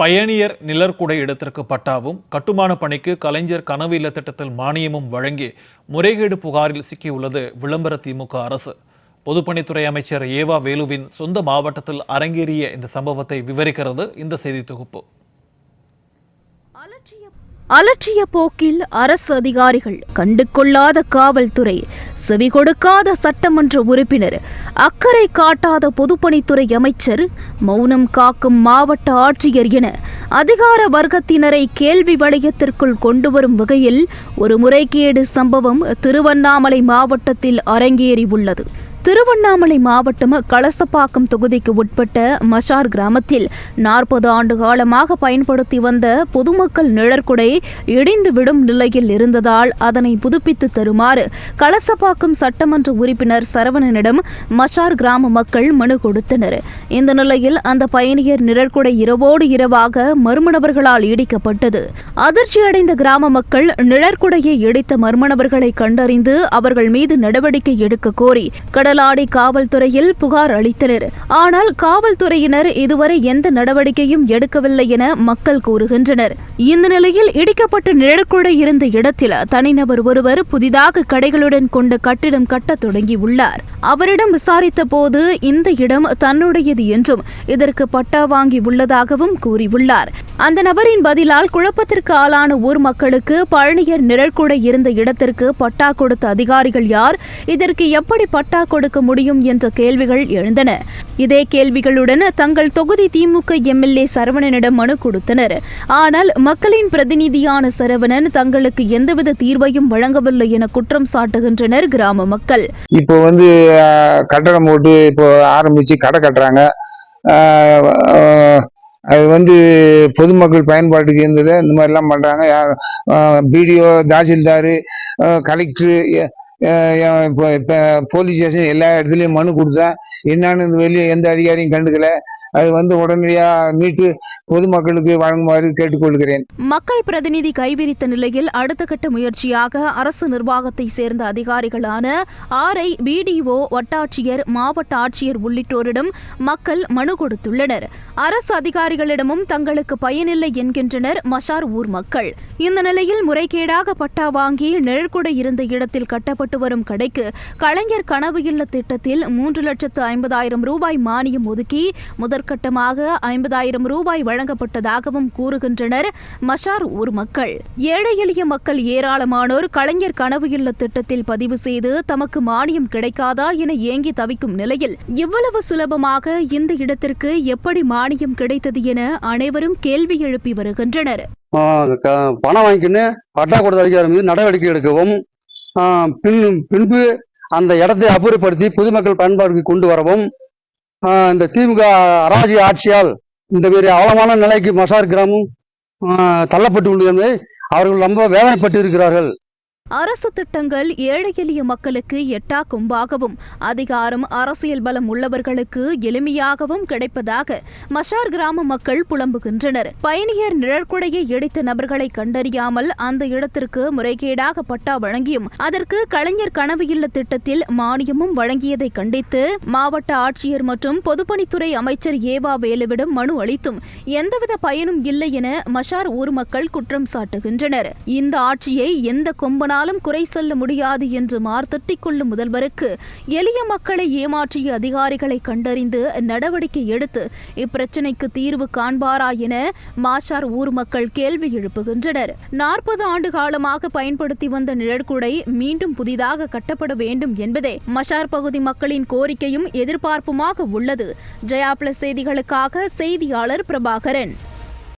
பயணியர் நிழற்குடை இடத்திற்கு பட்டாவும் கட்டுமான பணிக்கு கலைஞர் கனவு இல்ல திட்டத்தில் மானியமும் வழங்கி முறைகேடு புகாரில் சிக்கியுள்ளது விளம்பர திமுக அரசு. பொதுப்பணித்துறை அமைச்சர் ஏவா வேலுவின் சொந்த மாவட்டத்தில் அரங்கேறிய இந்த சம்பவத்தை விவரிக்கிறது இந்த செய்தி தொகுப்பு. அலட்சிய போக்கில் அரசு அதிகாரிகள் கண்டு கொள்ளாத காவல்துறை செவி கொடுக்காத சட்டமன்ற உறுப்பினர் அக்கறை காட்டாத பொதுப்பணித்துறை அமைச்சர் மௌனம் காக்கும் மாவட்ட ஆட்சியர் என அதிகார வர்க்கத்தினரை கேள்வி வளையத்திற்குள் கொண்டு வரும் வகையில் ஒரு முறைகேடு சம்பவம் திருவண்ணாமலை மாவட்டத்தில் அரங்கேறி உள்ளது. திருவண்ணாமலை மாவட்டம் கலசப்பாக்கம் தொகுதிக்கு உட்பட்ட மஷார் கிராமத்தில் நாற்பது ஆண்டு காலமாக பயன்படுத்தி வந்த பொதுமக்கள் நிழற்குடை இடிந்து விடும் நிலையில் இருந்ததால் அதனை புதுப்பித்து தருமாறு கலசப்பாக்கம் சட்டமன்ற உறுப்பினர் சரவணனிடம் மஷார் கிராம மக்கள் மனு கொடுத்தனர். இந்த நிலையில் அந்த பயணியர் நிழற்குடை இரவோடு இரவாக மர்ம நபர்களால் இடிக்கப்பட்டது. அதிர்ச்சியடைந்த கிராம மக்கள் நிழற்குடையை இடித்த மர்ம நபர்களை கண்டறிந்து அவர்கள் மீது நடவடிக்கை எடுக்க கோரி கடலாடி காவல்துறையில் புகார் அளித்தனர். ஆனால் காவல்துறையினர் இதுவரை எந்த நடவடிக்கையும் எடுக்கவில்லை என மக்கள் கூறுகின்றனர். இந்த நிலையில் இடிக்கப்பட்ட நிழற்குடை இருந்த இடத்தில் தனிநபர் ஒருவர் புதிதாக கடைகளுடன் கொண்ட கட்டிடம் கட்டத் தொடங்கியுள்ளார். அவரிடம் விசாரித்த போது இந்த இடம் தன்னுடையது என்றும் இதற்கு பட்டா வாங்கி உள்ளதாகவும் கூறியுள்ளார். அந்த நபரின் பதிலால் குழப்பத்திற்கு ஆளான ஊர் மக்களுக்கு பழனியர் நிழற்குடை இருந்த இடத்திற்கு பட்டா கொடுத்த அதிகாரிகள் யார் இதற்கு எப்படி பட்டா கொடுக்க முடியும் என்ற கேள்விகள் எழுந்தன. இதே கேள்விகளுடன் தங்கள் தொகுதி திமுக எம்எல்ஏ சரவணனிடம் மனு கொடுத்தனர். ஆனால் மக்களின் பிரதிநிதியான சரவணன் தங்களுக்கு எந்தவித தீர்வையும் வழங்கவில்லை என குற்றம் சாட்டுகின்றனர் கிராம மக்கள். இப்போ வந்து கட்டடம் போட்டு இப்போ ஆரம்பித்து கடை கட்டுறாங்க. அது வந்து பொதுமக்கள் பயன்பாட்டுக்கு இருந்தது. இந்த மாதிரிலாம் பண்ணுறாங்க பிடிஓ தாசில்தார் கலெக்டரு இப்போ இப்போ போலீஸ் ஸ்டேஷன் எல்லா இடத்துலையும் மனு கொடுத்தேன் என்னன்னு வெளியே எந்த அதிகாரியும் கண்டுக்கல. அது வந்து உடனடியாக மீட்டு பொதுமக்களுக்கு வழங்குமாறு கேட்டுக்கொள்கிறேன். மக்கள் பிரதிநிதி கைவிரித்த நிலையில் அடுத்த கட்ட முயற்சியாக அரசு நிர்வாகத்தை சேர்ந்த அதிகாரிகளான ஆர்ஐ பிடிஓ வட்டாட்சியர் மாவட்ட ஆட்சியர் உள்ளிட்டோரிடம் மக்கள் மனு கொடுத்துள்ளனர். அரசு அதிகாரிகளிடமும் தங்களுக்கு பயனில்லை என்கின்றனர் மஷார் ஊர் மக்கள். இந்த நிலையில் முறைகேடாக பட்டா வாங்கி நிழற்குடை இருந்த இடத்தில் கட்டப்பட்டு வரும் கடைக்கு கலைஞர் கனவு இல்ல திட்டத்தில் மூன்று லட்சத்து ஐம்பதாயிரம் ரூபாய் மானியம் ஒதுக்கி முதல் முதற்கட்டமாக ஐம்பதாயிரம் ரூபாய் வழங்கப்பட்டதாகவும் கூறுகின்றனர். மஷார் ஊர் மக்கள். ஏழை எளிய மக்கள் ஏராளமானோர் கலைஞர் கனவு இல்ல திட்டத்தில் பதிவு செய்து தமக்கு மானியம் கிடைக்காதா என ஏங்கி தவிக்கும் நிலையில் இவ்வளவு சுலபமாக இந்த இடத்திற்கு எப்படி மானியம் கிடைத்தது என அனைவரும் கேள்வி எழுப்பி வருகின்றனர். பணம் வாங்கிக்கின்னு பட்டா கொடுத்த மீது நடவடிக்கை எடுக்கவும் பின் பின்பு அந்த இடத்தை அப்புறப்படுத்தி பொதுமக்கள் பயன்பாட்டுக்கு கொண்டு வரவும் இந்த திமுக அராஜி ஆட்சியால் இந்த மாதிரி அவலமான நிலைக்கு மசார் கிராமம் தள்ளப்பட்டு உள்ளது என்பதை அவர்கள் ரொம்ப வேதனைப்பட்டு இருக்கிறார்கள் அரசு திட்டங்கள் ஏழை எளிய மக்களுக்கு எட்டா கொம்பாகவும் அதிகாரம் அரசியல் பலம் உள்ளவர்களுக்கு எளிமையாகவும் கிடைப்பதாக மஷார் கிராம மக்கள் புலம்புகின்றனர். பயணியர் நிழற்குடையை இடித்த நபர்களை கண்டறியாமல் அந்த இடத்திற்கு முறைகேடாக பட்டா வழங்கியும் அதற்கு கலைஞர் கனவு இல்ல திட்டத்தில் மானியமும் வழங்கியதை கண்டித்து மாவட்ட ஆட்சியர் மற்றும் பொதுப்பணித்துறை அமைச்சர் ஏவா வேலுவிடம் மனு அளித்தும் எந்தவித பயனும் இல்லை என மஷார் ஊர் மக்கள் குற்றம் சாட்டுகின்றனர். இந்த ஆட்சியை எந்த கொம்பனாலும் குறை சொல்ல முடியாது என்று மார்த்தட்டிக் கொள்ளும் முதல்வருக்கு எளிய மக்களை ஏமாற்றிய அதிகாரிகளை கண்டறிந்து நடவடிக்கை எடுத்து இப்பிரச்சினைக்கு தீர்வு காண்பாரா என மாஷார் ஊர் மக்கள் கேள்வி எழுப்புகின்றனர். நாற்பது ஆண்டு காலமாக பயன்படுத்தி வந்த நிழற்குடை மீண்டும் புதிதாக கட்டப்பட வேண்டும் என்பதே மஷார் பகுதி மக்களின் கோரிக்கையும் எதிர்பார்ப்புமாக உள்ளது. ஜெயா பிளஸ் செய்திகளுக்காக செய்தியாளர் பிரபாகரன்.